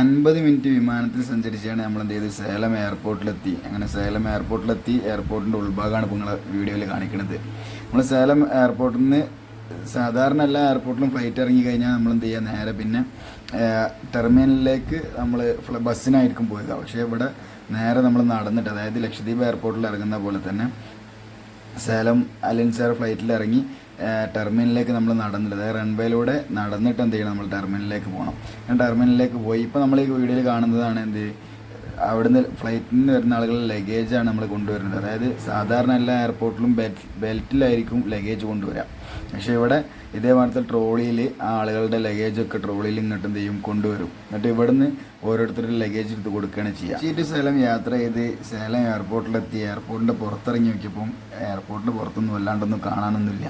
അൻപത് മിനിറ്റ് വിമാനത്തിൽ സഞ്ചരിച്ചാണ് നമ്മൾ എന്ത് ചെയ്ത് സേലം എയർപോർട്ടിലെത്തി. അങ്ങനെ സേലം എയർപോർട്ടിലെത്തി. എയർപോർട്ടിന്റെ ഉൾഭാഗമാണ് ഇപ്പോൾ നിങ്ങൾ വീഡിയോയിൽ കാണിക്കുന്നത് നമ്മൾ സേലം എയർപോർട്ടിൽ നിന്ന് സാധാരണ എല്ലാ എയർപോർട്ടിലും ഫ്ലൈറ്റ് ഇറങ്ങി കഴിഞ്ഞാൽ നമ്മൾ എന്ത് ചെയ്യുക നേരെ പിന്നെ ടെർമിനലിലേക്ക് നമ്മൾ ബസ്സിനായിരിക്കും പോവുക. പക്ഷേ ഇവിടെ നേരെ നമ്മൾ നടന്നിട്ട് അതായത് ലക്ഷദ്വീപ് എയർപോർട്ടിൽ ഇറങ്ങുന്ന പോലെ തന്നെ സേലം അലൻസാർ ഫ്ലൈറ്റിൽ ഇറങ്ങി ടെർമിനലിലേക്ക് നമ്മൾ നടന്നിട്ട് അതായത് റൺവേയിലൂടെ നടന്നിട്ട് എന്ത് ചെയ്യണം നമ്മൾ ടെർമിനലിലേക്ക് പോകണം. ടെർമിനലിലേക്ക് പോയി. ഇപ്പോൾ നമ്മൾ ഈ വീഡിയോയിൽ കാണുന്നതാണ് എന്ത്? അവിടുന്ന് ഫ്ലൈറ്റിൽ നിന്ന് വരുന്ന ആളുകളുടെ ലഗേജാണ് നമ്മൾ കൊണ്ടുവരുന്നത്. അതായത് സാധാരണ എല്ലാ എയർപോർട്ടിലും ബെൽറ്റ് ബെൽറ്റിലായിരിക്കും ലഗേജ് കൊണ്ടുവരിക പക്ഷേ ഇവിടെ ഇതേപോലത്തെ ട്രോളിയിൽ ആ ആളുകളുടെ ലഗേജൊക്കെ ട്രോളിയിൽ ഇങ്ങോട്ട് എന്ത് ചെയ്യും? കൊണ്ടുവരും. എന്നിട്ട് ഇവിടുന്ന് ഓരോരുത്തരുടെ ലഗേജ് എടുത്ത് കൊടുക്കുകയാണ് ചെയ്യുക ചീറ്റ് സേലം യാത്ര ചെയ്ത് സേലം എയർപോർട്ടിലെത്തി എയർപോർട്ടിന്റെ പുറത്തിറങ്ങി നോക്കിയപ്പം എയർപോർട്ടിന്റെ പുറത്തൊന്നും വല്ലാണ്ടൊന്നും കാണാനൊന്നുമില്ല.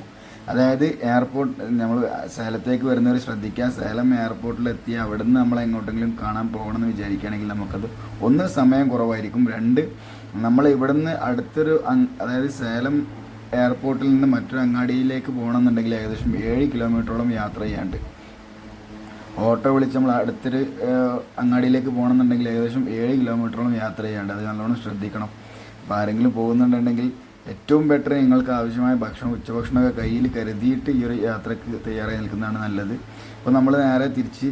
അതായത് എയർപോർട്ട് നമ്മൾ സേലത്തേക്ക് വരുന്നവർ ശ്രദ്ധിക്കുക. സേലം എയർപോർട്ടിലെത്തി നിന്ന് നമ്മൾ എങ്ങോട്ടെങ്കിലും കാണാൻ പോകണമെന്ന് വിചാരിക്കുകയാണെങ്കിൽ നമുക്കത് ഒന്ന് സമയം കുറവായിരിക്കും. രണ്ട് നമ്മൾ ഇവിടുന്ന് അടുത്തൊരു അതായത് സേലം എയർപോർട്ടിൽ നിന്ന് മറ്റൊരു അങ്ങാടിയിലേക്ക് പോകണമെന്നുണ്ടെങ്കിൽ ഏകദേശം ഏഴ് കിലോമീറ്ററോളം യാത്ര ചെയ്യാണ്ട് ഓട്ടോ വിളിച്ച് നമ്മൾ അടുത്തൊരു അങ്ങാടിയിലേക്ക് പോകണമെന്നുണ്ടെങ്കിൽ ഏകദേശം ഏഴ് കിലോമീറ്ററോളം യാത്ര ചെയ്യാണ്ട് അത് നല്ലോണം ശ്രദ്ധിക്കണം. അപ്പോൾ ആരെങ്കിലും പോകുന്നുണ്ടെങ്കിൽ ഏറ്റവും ബെറ്റർ നിങ്ങൾക്ക് ആവശ്യമായ ഭക്ഷണം ഉച്ചഭക്ഷണമൊക്കെ കയ്യിൽ കരുതിയിട്ട് ഈ ഒരു യാത്രയ്ക്ക് തയ്യാറായി നിൽക്കുന്നതാണ് നല്ലത്. അപ്പോൾ നമ്മൾ നേരെ തിരിച്ച്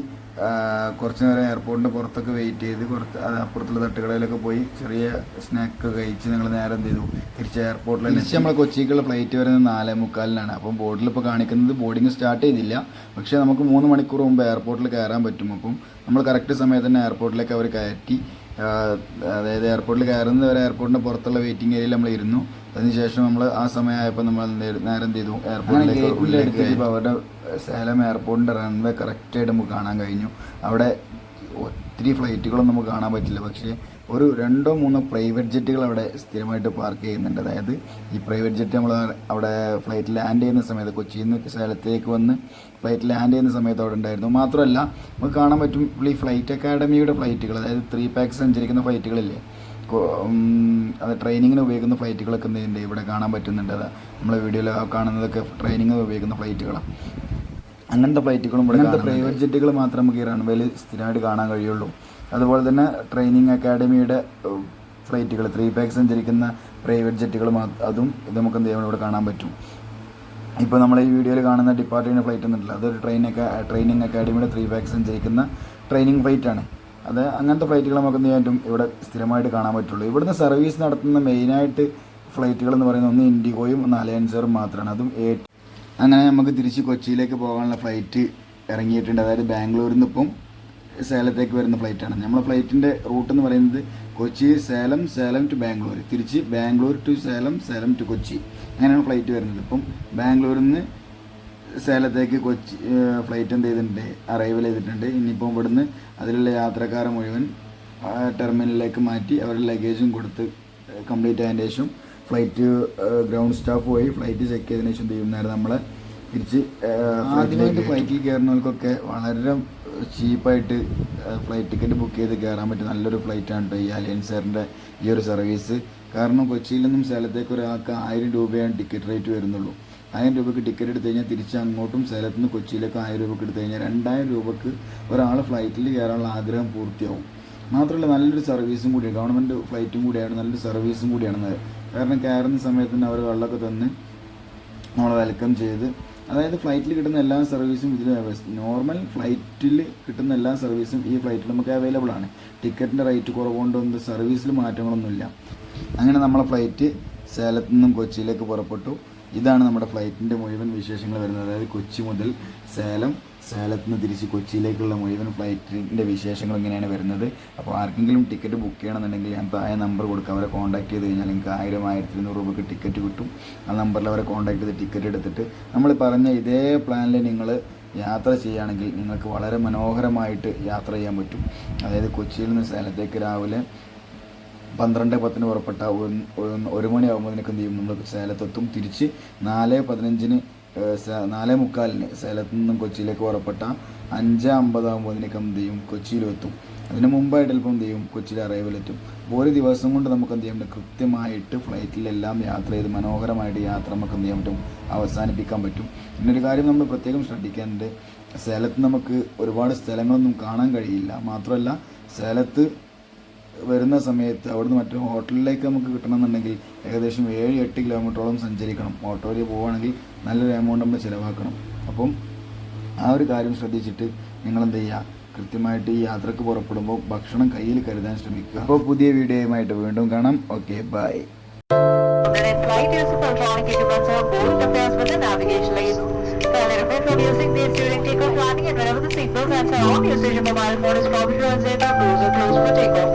കുറച്ച് നേരം എയർപോർട്ടിന്റെ പുറത്തൊക്കെ വെയിറ്റ് ചെയ്ത് കുറച്ച് അപ്പുറത്തുള്ള തട്ടുകടയിലൊക്കെ പോയി ചെറിയ സ്നാക്ക് കഴിച്ച് ഞങ്ങൾ നേരെ എന്ത് ചെയ്തു? തിരിച്ച് എയർപോർട്ടിൽ തിരിച്ച് നമ്മൾ കൊച്ചിക്കുള്ള ഫ്ലൈറ്റ് വരുന്നത് നാലേ മുക്കാലിനാണ്. അപ്പം ബോർഡിൽ ഇപ്പോൾ കാണിക്കുന്നത് ബോർഡിങ് സ്റ്റാർട്ട് ചെയ്തില്ല. പക്ഷേ നമുക്ക് മൂന്ന് മണിക്കൂർ മുമ്പ് എയർപോർട്ടിൽ കയറാൻ പറ്റും. അപ്പം നമ്മൾ കറക്റ്റ് സമയത്ത് തന്നെ എയർപോർട്ടിലേക്ക് അവർ കയറ്റി അതായത് എയർപോർട്ടിൽ കയറുന്നത് വരെ എയർപോർട്ടിന്റെ പുറത്തുള്ള വെയിറ്റിംഗ് ഏരിയയിൽ നമ്മൾ ഇരുന്നു. അതിനുശേഷം നമ്മൾ ആ സമയമായപ്പോൾ നമ്മൾ നേരം ചെയ്തു? നേരെ എന്ത് ചെയ്തു? എയർപോർട്ടിലേക്ക് അവരുടെ സേലം എയർപോർട്ടിന്റെ റൺവേ കറക്റ്റായിട്ട് നമുക്ക് കാണാൻ കഴിഞ്ഞു. അവിടെ ഒത്തിരി ഫ്ലൈറ്റുകളും നമുക്ക് കാണാൻ പറ്റില്ല. പക്ഷേ ഒരു രണ്ടോ മൂന്നോ പ്രൈവറ്റ് ജെറ്റുകൾ അവിടെ സ്ഥിരമായിട്ട് പാർക്ക് ചെയ്യുന്നുണ്ട്. അതായത് ഈ പ്രൈവറ്റ് ജെറ്റ് നമ്മൾ അവിടെ ഫ്ലൈറ്റ് ലാൻഡ് ചെയ്യുന്ന സമയത്ത് കൊച്ചിയിൽ നിന്ന് സ്ഥലത്തേക്ക് വന്ന് ഫ്ലൈറ്റ് ലാൻഡ് ചെയ്യുന്ന സമയത്ത് അവിടെ ഉണ്ടായിരുന്നു. മാത്രമല്ല നമുക്ക് കാണാൻ പറ്റും ഈ ഫ്ലൈറ്റ് അക്കാഡമിയുടെ ഫ്ലൈറ്റുകൾ അതായത് ത്രീ പാക്ക് സഞ്ചരിക്കുന്ന ഫ്ലൈറ്റുകളില്ലേ? അത് ട്രെയിനിങ്ങിന് ഉപയോഗിക്കുന്ന ഫ്ലൈറ്റുകളൊക്കെ എന്ത് ചെയ്യുന്നുണ്ട് ഇവിടെ കാണാൻ പറ്റുന്നുണ്ട്. അത് നമ്മളെ വീഡിയോയിൽ കാണുന്നതൊക്കെ ട്രെയിനിങ്ങിന് ഉപയോഗിക്കുന്ന ഫ്ലൈറ്റുകളാണ്. അങ്ങനത്തെ ഫ്ലൈറ്റുകളും അങ്ങനത്തെ പ്രൈവറ്റ് ജെറ്റുകൾ മാത്രമേ നമുക്ക് ഈ റൺവേയിൽ സ്ഥിരമായിട്ട് കാണാൻ കഴിയുള്ളൂ. അതുപോലെ തന്നെ ട്രെയിനിങ് അക്കാഡമിയുടെ ഫ്ലൈറ്റുകൾ ത്രീ പാക്ക് സഞ്ചരിക്കുന്ന പ്രൈവറ്റ് ജെറ്റുകൾ അതും ഇത് നമുക്ക് എന്ത് ചെയ്യാൻ ഇവിടെ കാണാൻ പറ്റും. ഇപ്പോൾ നമ്മൾ ഈ വീഡിയോയിൽ കാണുന്ന ഡിപ്പാർട്ട്മെന്റ് ഫ്ലൈറ്റ് ഒന്നുമില്ല അതൊരു ട്രെയിൻ ട്രെയിനിങ് അക്കാഡമിയുടെ ത്രീ പാക്ക് സഞ്ചരിക്കുന്ന ട്രെയിനിങ് ഫ്ലൈറ്റ് ആണ്. അത് അങ്ങനത്തെ ഫ്ലൈറ്റുകൾ നമുക്ക് എന്ത് ചെയ്യാൻ പറ്റും? ഇവിടെ സ്ഥിരമായിട്ട് കാണാൻ പറ്റുള്ളൂ. ഇവിടുന്ന് സർവീസ് നടത്തുന്ന മെയിനായിട്ട് ഫ്ലൈറ്റുകൾ എന്ന് പറയുന്നത് ഒന്ന് ഇൻഡിഗോയും ഒന്ന് അലയൻസറും മാത്രമാണ്. അതും അങ്ങനെ നമുക്ക് തിരിച്ച് കൊച്ചിയിലേക്ക് പോകാനുള്ള ഫ്ലൈറ്റ് ഇറങ്ങിയിട്ടുണ്ട്. അതായത് ബാംഗ്ലൂരിൽ നിന്ന് ഇപ്പം സേലത്തേക്ക് വരുന്ന ഫ്ലൈറ്റാണ് നമ്മളെ ഫ്ലൈറ്റിന്റെ റൂട്ട് എന്ന് പറയുന്നത് കൊച്ചി സേലം സേലം ടു ബാംഗ്ലൂർ. തിരിച്ച് ബാംഗ്ലൂർ ടു സേലം സേലം ടു കൊച്ചി. അങ്ങനെയാണ് ഫ്ലൈറ്റ് വരുന്നത്. ഇപ്പം ബാംഗ്ലൂരിൽ നിന്ന് സേലത്തേക്ക് കൊച്ചി ഫ്ലൈറ്റ് എന്ത് ചെയ്തിട്ടുണ്ട്? അറൈവൽ ചെയ്തിട്ടുണ്ട്. ഇനിയിപ്പോൾ ഇവിടുന്ന് അതിലുള്ള യാത്രക്കാരെ മുഴുവൻ ടെർമിനലിലേക്ക് മാറ്റി അവരുടെ ലഗേജും കൊടുത്ത് കംപ്ലീറ്റ് ആയതിന്റെ ശേഷം ഫ്ലൈറ്റ് ഗ്രൗണ്ട് സ്റ്റാഫ് പോയി ഫ്ലൈറ്റ് ചെക്ക് ചെയ്തതിന് ശേഷം ചെയ്യും നേരെ നമ്മളെ തിരിച്ച് ആദ്യമായിട്ട് ഫ്ലൈറ്റിൽ കയറുന്നവർക്കൊക്കെ വളരെ ചീപ്പായിട്ട് ഫ്ലൈറ്റ് ടിക്കറ്റ് ബുക്ക് ചെയ്ത് കയറാൻ പറ്റും നല്ലൊരു ഫ്ലൈറ്റാണ് കേട്ടോ ഈ അലയൻസ് എയറിന്റെ ഈ ഒരു സർവീസ് കാരണം കൊച്ചിയിൽ നിന്നും സേലത്തേക്ക് ഒരാൾക്ക് ആയിരം രൂപയാണ് ടിക്കറ്റ് റേറ്റ് വരുന്നുള്ളൂ. ആയിരം രൂപയ്ക്ക് ടിക്കറ്റ് എടുത്തു കഴിഞ്ഞാൽ തിരിച്ച് അങ്ങോട്ടും സേലത്ത് നിന്ന് കൊച്ചിയിലേക്ക് ആയിരം രൂപയ്ക്ക് എടുത്തു കഴിഞ്ഞാൽ രണ്ടായിരം രൂപയ്ക്ക് ഒരാൾ ഫ്ലൈറ്റിൽ കയറാനുള്ള ആഗ്രഹം പൂർത്തിയാവും. മാത്രമല്ല നല്ലൊരു സർവീസും കൂടിയാണ്. ഗവൺമെന്റ് ഫ്ലൈറ്റും കൂടിയാണ്. നല്ലൊരു സർവീസും കൂടിയാണ്. കാരണം കയറുന്ന സമയത്ത് തന്നെ അവർ വെള്ളമൊക്കെ തന്ന് നമ്മളെ വെൽക്കം ചെയ്ത്. അതായത് ഫ്ലൈറ്റിൽ കിട്ടുന്ന എല്ലാ സർവീസും ഇതിൽ നോർമൽ ഫ്ലൈറ്റിൽ കിട്ടുന്ന എല്ലാ സർവീസും ഈ ഫ്ലൈറ്റിൽ നമുക്ക് അവൈലബിൾ ആണ്. ടിക്കറ്റിന്റെ റേറ്റ് കുറവുകൊണ്ടൊന്നും സർവീസിൽ മാറ്റങ്ങളൊന്നുമില്ല. അങ്ങനെ നമ്മളെ ഫ്ലൈറ്റ് സേലത്തു നിന്നും കൊച്ചിയിലേക്ക് പുറപ്പെട്ടു. ഇതാണ് നമ്മുടെ ഫ്ലൈറ്റിന്റെ മുഴുവൻ വിശേഷങ്ങൾ വരുന്നത്. അതായത് കൊച്ചി മുതൽ സേലം സേലത്ത് നിന്ന് തിരിച്ച് കൊച്ചിയിലേക്കുള്ള മുഴുവൻ ഫ്ലൈറ്റിന്റെ വിശേഷങ്ങൾ ഇങ്ങനെയാണ് വരുന്നത്. അപ്പോൾ ആർക്കെങ്കിലും ടിക്കറ്റ് ബുക്ക് ചെയ്യണമെന്നുണ്ടെങ്കിൽ ഞാൻ താഴെ നമ്പർ കൊടുക്കാം. അവരെ കോൺടാക്ട് ചെയ്ത് കഴിഞ്ഞാൽ നിങ്ങൾക്ക് ആയിരം ആയിരത്തി ഇരുന്നൂറ് രൂപയ്ക്ക് ടിക്കറ്റ് കിട്ടും. ആ നമ്പറിൽ അവരെ കോൺടാക്ട് ചെയ്ത് ടിക്കറ്റ് എടുത്തിട്ട് നമ്മൾ പറഞ്ഞ ഇതേ പ്ലാനിൽ നിങ്ങൾ യാത്ര ചെയ്യുകയാണെങ്കിൽ നിങ്ങൾക്ക് വളരെ മനോഹരമായിട്ട് യാത്ര ചെയ്യാൻ പറ്റും. അതായത് കൊച്ചിയിൽ നിന്ന് സേലത്തേക്ക് രാവിലെ പന്ത്രണ്ട് പത്തിന് പുറപ്പെട്ട ഒരു- എന്ത് ചെയ്യും? നമ്മൾ സേലത്തെത്തും. തിരിച്ച് നാല് പതിനഞ്ചിന് നാല് മുക്കാലിന് സേലത്ത് നിന്നും കൊച്ചിയിലേക്ക് പുറപ്പെട്ട അഞ്ച് അമ്പതാകുമ്പോഴേക്കും എന്ത് ചെയ്യും? കൊച്ചിയിലെത്തും അതിന് മുമ്പായിട്ട് ചിലപ്പോൾ എന്ത് ചെയ്യും? കൊച്ചിയിൽ അറൈവലെത്തും അപ്പോൾ ഒരു ദിവസം കൊണ്ട് നമുക്ക് എന്ത് ചെയ്യാൻ പറ്റും? കൃത്യമായിട്ട് ഫ്ലൈറ്റിലെല്ലാം യാത്ര ചെയ്ത് മനോഹരമായിട്ട് യാത്ര നമുക്ക് എന്ത് ചെയ്യാൻ പറ്റും? അവസാനിപ്പിക്കാൻ പറ്റും. പിന്നൊരു കാര്യം നമ്മൾ പ്രത്യേകം ശ്രദ്ധിക്കേണ്ടത് സേലത്ത് നമുക്ക് ഒരുപാട് സ്ഥലങ്ങളൊന്നും കാണാൻ കഴിയില്ല. മാത്രമല്ല സേലത്ത് വരുന്ന സമയത്ത് അവിടുന്ന് മറ്റു ഹോട്ടലിലേക്ക് നമുക്ക് കിട്ടണമെന്നുണ്ടെങ്കിൽ ഏകദേശം ഏഴ് എട്ട് കിലോമീറ്ററോളം സഞ്ചരിക്കണം ഓട്ടോയിൽ പോവുകയാണെങ്കിൽ നല്ലൊരു എമൗണ്ട് നമ്മൾ ചിലവാക്കണം അപ്പം ആ ഒരു കാര്യം ശ്രദ്ധിച്ചിട്ട് നിങ്ങൾ എന്ത് ചെയ്യുക കൃത്യമായിട്ട് ഈ യാത്രയ്ക്ക് പുറപ്പെടുമ്പോൾ ഭക്ഷണം കയ്യിൽ കരുതാൻ ശ്രമിക്കുക അപ്പോൾ പുതിയ വീഡിയോയുമായിട്ട് വീണ്ടും കാണാം okay bye Then in flight users electronic equipments on board with the navigation aids. Kindly refrain from using these during takeoff planning and whenever the seatbelt signs are usage of mobile phone is prohibited and safe and doors are closed for takeoff.